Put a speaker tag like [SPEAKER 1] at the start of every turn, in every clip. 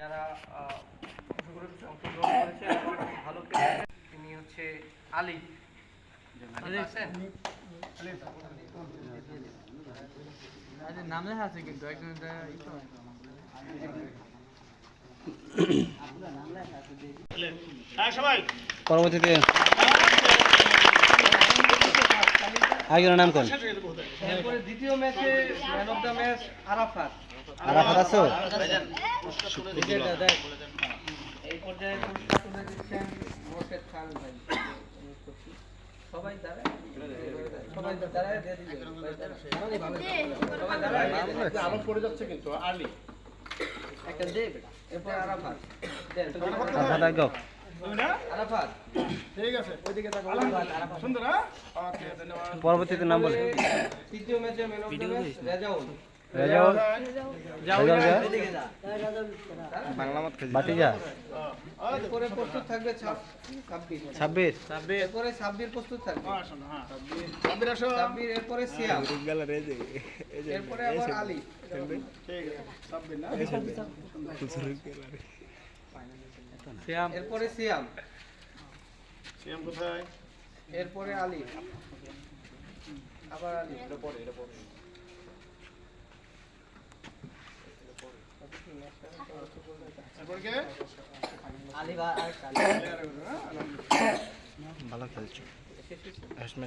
[SPEAKER 1] যারা অংশগ্রহণ অংশগ্রহণ করেছে ভালো তিনি হচ্ছে আলী। আলী?
[SPEAKER 2] নাম লেখা আছে কিন্তু একজন
[SPEAKER 3] পরবর্তীতে একজনের নাম কোন
[SPEAKER 1] দ্বিতীয় ম্যাচে man of the match Arafat.
[SPEAKER 3] Arafat আছো
[SPEAKER 1] এই পর্যায়ে তুলে দিচ্ছেন মোর্শেদ খান ভাই সবাই দাঁড়ায় সবাই দাঁড়ায় দিয়ে দিবে সবাই দাঁড়ায় দিয়ে দিবে।
[SPEAKER 4] আলো পড়ে যাচ্ছে কিন্তু আর্লি
[SPEAKER 1] একটা দে বেটা। এরপর আরাফাত দেন।
[SPEAKER 3] আরাফাত আগাও
[SPEAKER 4] ঠিক আছে ওইদিকে তাকাও সুন্দর ওকে ধন্যবাদ
[SPEAKER 3] পরবর্তীতে নাম বলে
[SPEAKER 1] তৃতীয় ম্যাচে
[SPEAKER 3] man
[SPEAKER 1] of the
[SPEAKER 3] match Rezaul
[SPEAKER 1] এরপরে
[SPEAKER 3] ছাব্বিশ।
[SPEAKER 1] প্রস্তুত সিয়াম। সিয়াম।
[SPEAKER 4] কোথায়?
[SPEAKER 1] এরপরে আলী। আবার আলী।
[SPEAKER 4] এরপর কে
[SPEAKER 1] আলী বা
[SPEAKER 3] ভালো খেলছো।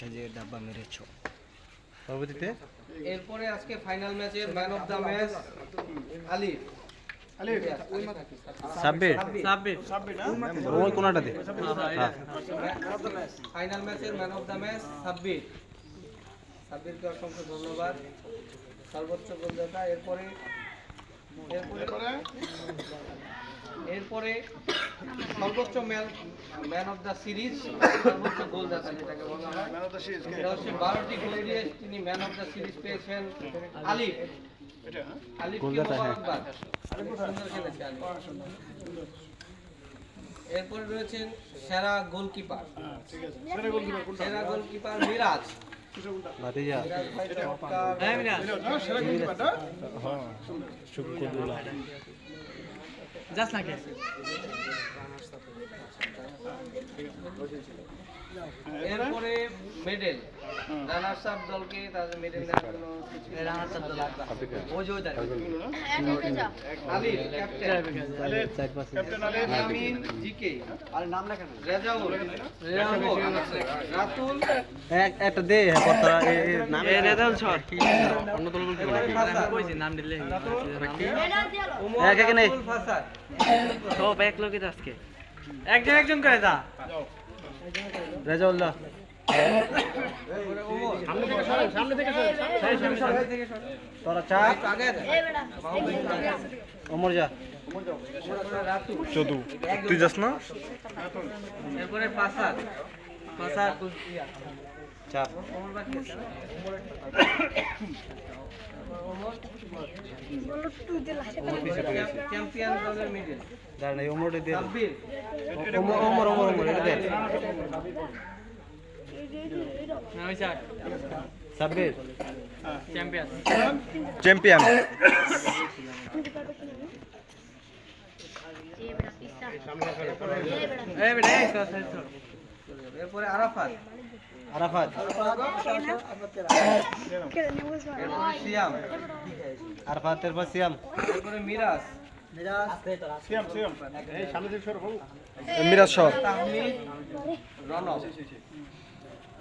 [SPEAKER 3] সাজিয়ে ডাব্বা মেরেছো। পরবর্তীতে?
[SPEAKER 1] এরপরে আজকে ফাইনাল ম্যাচে man of the
[SPEAKER 4] match
[SPEAKER 3] Ali
[SPEAKER 2] Ali
[SPEAKER 4] Sabbir? Sabbir.
[SPEAKER 3] ওই কোনাটাতে হ্যাঁ।
[SPEAKER 1] ফাইনাল ম্যাচের man of the match Sabbir. সাব্বিরকে অসংখ্য ধন্যবাদ। সর্বোচ্চ গোলদাতা। এরপরে এরপরে? সর্বোচ্চ man man of the series সর্বোচ্চ গোলদাতা যেটাকে বলা হয়। এটা হচ্ছে বারোটি গোল দিয়ে তিনি ম্যান অফ দ্য সিরিজ পেয়েছেন আলিফ।
[SPEAKER 4] এটা হ্যাঁ?
[SPEAKER 3] হ্যাঁ।
[SPEAKER 1] এরপরে রয়েছেন সেরা গোলকিপার।
[SPEAKER 4] হ্যাঁ, ঠিক আছে। সেটা গোলকিপার কোনটা?
[SPEAKER 1] সেরা গোলকিপার মিরাজ।
[SPEAKER 4] সেটা গোলকিপারটা
[SPEAKER 2] যাস না কে?
[SPEAKER 1] এরপরে মেডেল। রানার্স আপ দলকে তাদের মেডেল দেওয়ার জন্য কিছু
[SPEAKER 2] রানার্স দল
[SPEAKER 1] ওই যে? ওই দাঁড়িয়ে। ক্যাপ্টেন
[SPEAKER 3] চার পাঁচ
[SPEAKER 4] ক্যাপ্টেন আলি
[SPEAKER 1] আমিন জিকে আর নাম না কেন রেজাউল। রাতুল।
[SPEAKER 3] এক- একটা দে এ এ নাম
[SPEAKER 2] এ রেজাল ছট
[SPEAKER 3] অন্য দল বলতে
[SPEAKER 2] কইছি নাম দিলে
[SPEAKER 1] ওমর
[SPEAKER 3] এক নেই।
[SPEAKER 2] সব এক লোকই আজকে। একজন একজন করে
[SPEAKER 3] দা
[SPEAKER 1] এরপরে ওমর
[SPEAKER 4] সামনে থেকে সরেন সামনে থেকে সরেন
[SPEAKER 1] সামনে থেকে সরো।
[SPEAKER 3] তোরা চা
[SPEAKER 1] একটু আগে যা। বাহুবলী একটু আগে যা।
[SPEAKER 3] অমর যা
[SPEAKER 1] এরপরে রাতুল
[SPEAKER 3] চদু তুই যাস না
[SPEAKER 1] এরপরে ফাসাদ ফাসাদ
[SPEAKER 3] চা
[SPEAKER 1] ওমর বাকি আছে না? Omar champion Sabbir
[SPEAKER 2] champion
[SPEAKER 3] champion
[SPEAKER 1] এরপরে আরাফাত।
[SPEAKER 3] আরাফাত।
[SPEAKER 1] এরপরে সিয়াম।
[SPEAKER 3] আরাফাত এরপর সিয়াম।
[SPEAKER 1] এরপরে মিরাজ।
[SPEAKER 3] মিরাজ সর
[SPEAKER 1] তাহমিদ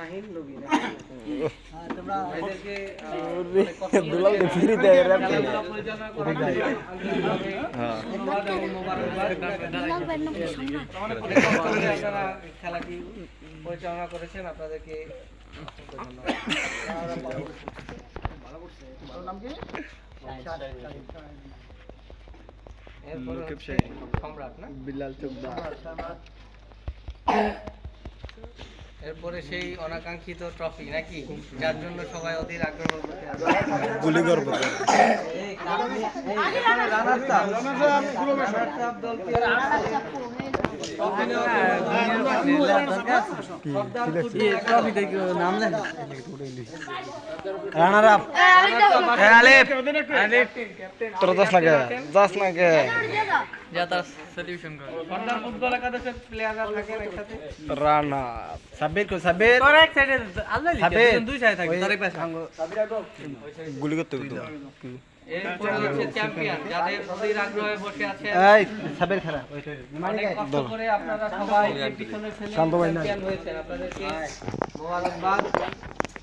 [SPEAKER 1] শাহিন তোমরা এদেরকে
[SPEAKER 3] দুলাল ফ্রি হ্যাঁ।
[SPEAKER 1] মোবারকবাদ। আপনারা খেলাটি পরিচালনা করেছেন আপনাদেরকে অসংখ্য ধন্যবাদ
[SPEAKER 4] ওর নাম কি
[SPEAKER 1] সম্রাট না?
[SPEAKER 3] বিলাল চোকদা
[SPEAKER 1] এরপরে সেই অনাকাঙ্ক্ষিত ট্রফি নাকি যার জন্য সবাই অধীর আগ্রহ করতে আছে
[SPEAKER 3] গুলি করব
[SPEAKER 1] কারণে
[SPEAKER 3] রানার আপ আলিফ তোর যাস না কে যাস না কে রানা সাব্বির কো সাব্বির গুলি করতে হতো
[SPEAKER 1] এরপরে হচ্ছে চ্যাম্পিয়ন যাদের অধীর আগ্রহে বসে আছেন
[SPEAKER 3] এই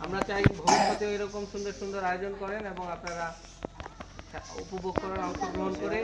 [SPEAKER 1] আমরা চাই ভবিষ্যতে এরকম সুন্দর সুন্দর আয়োজন করেন এবং আপনারা উপভোগ করার অংশগ্রহণ করে